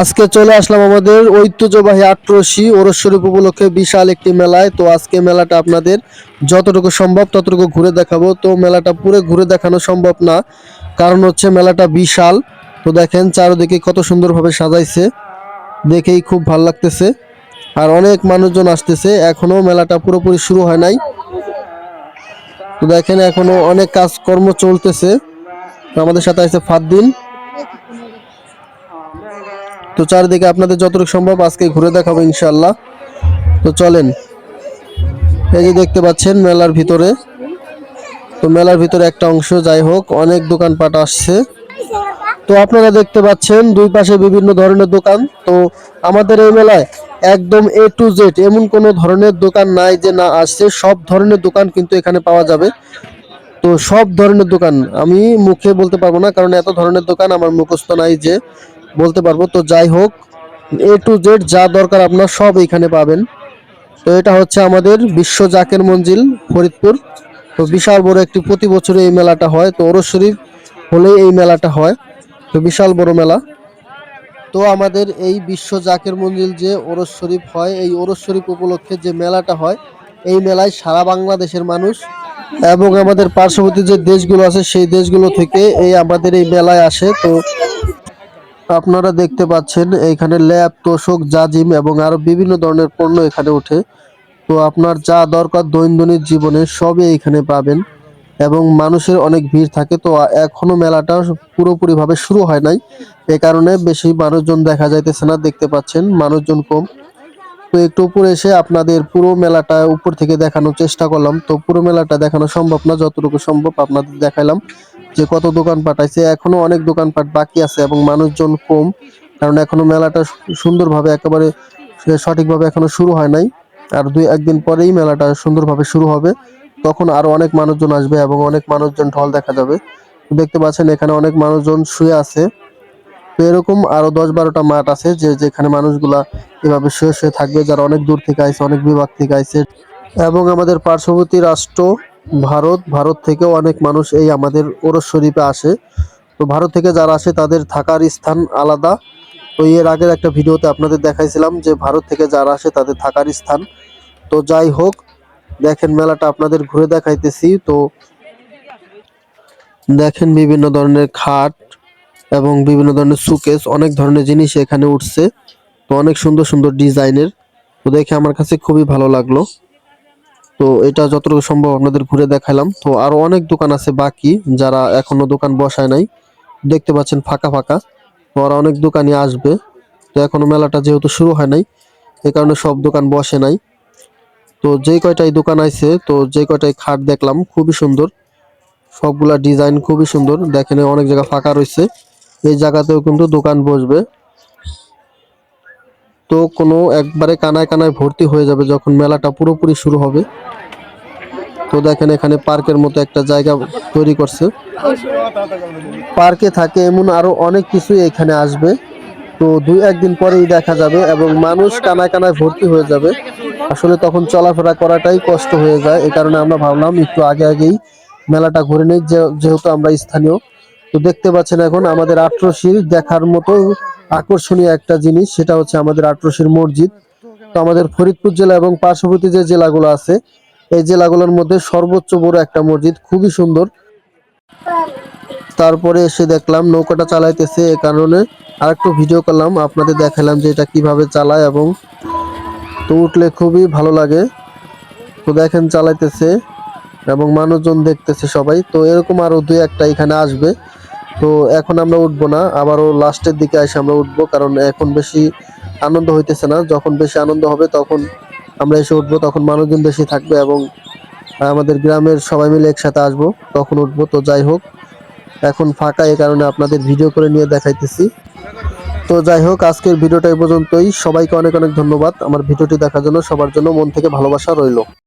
আজকে চলে আসলাম আমাদের ঐতিহ্যবাহী আট্রসি ওরস্বরূপ উপলক্ষে বিশাল একটি মেলায়। তো আজকে মেলাটা আপনাদের যতটুকু সম্ভব ততটুকু ঘুরে দেখাবো। তো মেলাটা পুরো ঘুরে দেখানো সম্ভব না, কারণ হচ্ছে মেলাটা বিশাল। তো দেখেন চারিদিকে কত সুন্দরভাবে সাজাইছে, দেখেই খুব ভালো লাগতেছে। আর অনেক মানুষজন আসতেছে এখনও মেলাটা পুরোপুরি শুরু হয় নাই। তো দেখেন এখনও অনেক কাজকর্ম চলতেছে। আমাদের সাথে আছে ফাদ্দিন তো চারিদিকে আপনাদের যতটুকু সম্ভব আজকে ঘুরে দেখাবো ইনশাল্লাহ তো চলেন, এই যে দেখতে পাচ্ছেন মেলার ভিতরে। তো মেলার ভিতরে একটা অংশ, যাই হোক, অনেক দোকানপাট আসছে। তো আপনারা দেখতে পাচ্ছেন দুই পাশে বিভিন্ন ধরনের দোকান। তো আমাদের এই মেলায় একদম এ টু জেড এমন কোনো ধরনের দোকান নাই যে না আসছে, সব ধরনের দোকান কিন্তু এখানে পাওয়া যাবে। তো সব ধরনের দোকান, আমি মুখে বলতে পারব না, কারণ এত ধরনের দোকান আমার মুখস্থ নাই যে। বলতে পারব। তো যাই হোক এ টু জেড যা দরকার আপনার সব এখানে পাবেন। তো এটা হচ্ছে আমাদের বিশ্ব জাকের মঞ্জিল, ফরিদপুর। তো বিশাল বড় একটি প্রতি বছরে এই মেলাটা হয়। তো ওরস শরীফ হলেই এই মেলাটা হয়। তো বিশাল বড় মেলা। তো আমাদের এই বিশ্ব জাকের মঞ্জিল যে ওরস শরীফ হয়, এই ওরস শরীফ উপলক্ষে যে মেলাটা হয়, এই মেলায় সারা বাংলাদেশের মানুষ এবং আমাদের পার্শ্ববর্তী যে দেশগুলো আছে, সেই দেশগুলো থেকে এই আমাদের এই মেলায় আসে। তো আপনারা দেখতে পাচ্ছেন, এখানে ল্যাব, তোষক, জাজিম এবং আরও বিভিন্ন ধরনের পণ্য এখানে ওঠে। তো আপনার যা দরকার দৈনন্দিন জীবনে সবই এখানে পাবেন এবং মানুষের অনেক ভিড় থাকে। তো এখনও মেলাটা পুরোপুরি ভাবে শুরু হয় নাই। এ কারণে বেশি মানুষজন দেখা যাইতেছে না, দেখতে পাচ্ছেন মানুষজন কম। তো একটু উপরে এসে আপনাদের পুরো মেলাটা উপর থেকে দেখানোর চেষ্টা করলাম। তো পুরো মেলাটা দেখানো সম্ভব না, যতটুকু সম্ভব আপনাদের দেখাইলাম। যে কত দোকান আছে, এখনও অনেক দোকানপাট বাকি আছে এবং মানুষজন কম, কারণ এখনও মেলাটা সুন্দরভাবে একেবারে সঠিকভাবে এখনও শুরু হয় নাই। আর দুই, একদিন পরেই মেলাটা সুন্দরভাবে শুরু হবে। তখন আরও অনেক মানুষজন আসবে এবং অনেক মানুষজন ঢল দেখা যাবে। দেখতে পাচ্ছেন এখানে অনেক মানুষজন শুয়ে আছে। তো এরকম আরও দশ বারোটা মাঠ আছে যে, যেখানে মানুষগুলা এভাবে শুয়ে শুয়ে থাকবে, যারা অনেক দূর থেকে আইসে অনেক বিভাগ থেকে আইছে। এবং আমাদের পার্শ্ববর্তী রাষ্ট্র ভারত ভারত থেকেও অনেক মানুষ এই আমাদের ওরস শরীফে আসে। তো ভারত থেকে যারা আসে, তাদের থাকার স্থান আলাদা। তো এর আগের একটা ভিডিওতে আপনাদের দেখাইছিলাম যে ভারত থেকে যারা আসে, তাদের থাকার স্থান। তো যাই হোক, দেখেন মেলাটা আপনাদের ঘুরে দেখাইতেছি। তো দেখেন বিভিন্ন ধরনের খাট এবং বিভিন্ন ধরনের সুকেস, অনেক ধরনের জিনিস এখানে উঠছে। তো অনেক সুন্দর সুন্দর ডিজাইনের। তো দেখে আমার কাছে খুবই ভালো লাগল। তো এটা যতটুকু সম্ভব আপনাদের ঘুরে দেখালাম তো আরও অনেক দোকান আছে বাকি যারা এখনও দোকান বসায় নাই। দেখতে পাচ্ছেন ফাঁকা ফাঁকা। তো ওরা অনেক দোকানই আসবে। তো এখনও মেলাটা যেহেতু শুরু হয় নাই, এ কারণে সব দোকান বসে নাই। তো যে কয়টাই দোকান আছে তো যে কয়টাই খাট দেখলাম, খুবই সুন্দর। সবগুলা ডিজাইন খুবই সুন্দর। দেখেন অনেক জায়গা ফাঁকা রয়েছে। এই জায়গাতেও কিন্তু দোকান বসবে। তো কোনো একবারে কানায় কানায় ভর্তি হয়ে যাবে যখন মেলাটা পুরোপুরি শুরু হবে। তো দেখেন এখানে পার্কের মতো একটা জায়গা তৈরি করছে। পার্কে থাকে এমন আরও অনেক কিছুই এখানে আসবে। তো দুই একদিন পরেই দেখা যাবে এবং মানুষ কানায় কানায় ভর্তি হয়ে যাবে। আসলে তখন চলাফেরা করাটাই কষ্ট হয়ে যায়। এই কারণে আমরা ভাবলাম একটু আগে আগেই মেলাটা ঘুরে নেই যেহেতু আমরা স্থানীয়। তো দেখতে পাচ্ছেন এখন আমাদের আট্রসির দেখার মতো আকর্ষণীয় একটা জিনিস, সেটা হচ্ছে আমাদের আট্রসির মসজিদ। তো আমাদের ফরিদপুর জেলা এবং পার্শ্ববর্তী যে জেলাগুলো আছে, এই জেলাগুলোর মধ্যে সর্বোচ্চ বড় একটা মসজিদ, খুবই সুন্দর। তারপরে এসে দেখলাম নৌকাটা চালাইতেছে, এ কারণে আরেকটু ভিডিও করলাম, আপনাদের দেখালাম যে এটা কীভাবে চালায় এবং তো উঠলে খুবই ভালো লাগে। তো দেখেন চালাইতেছে এবং মানুষজন দেখতেছে সবাই। তো এরকম আরও দুই একটা এখানে আসবে। তো এখন আমরা উঠবো না, আবারও লাস্টের দিকে এসে আমরা উঠবো, কারণ এখন বেশি আনন্দ হইতেছে না। যখন বেশি আনন্দ হবে তখন আমরা এসে উঠবো, তখন মানুষজন বেশি থাকবে এবং আমাদের গ্রামের সবাই মিলে একসাথে আসব, তখন উঠবো। তো যাই হোক, এখন ফাঁকা এ কারণে আপনাদের ভিডিও করে নিয়ে দেখাইতেছি। তো যাই হোক, আজকের ভিডিওটা এই পর্যন্তই। সবাইকে অনেক অনেক ধন্যবাদ। আমার ভিডিওটি দেখার জন্য সবার জন্য মন থেকে ভালোবাসা রইল।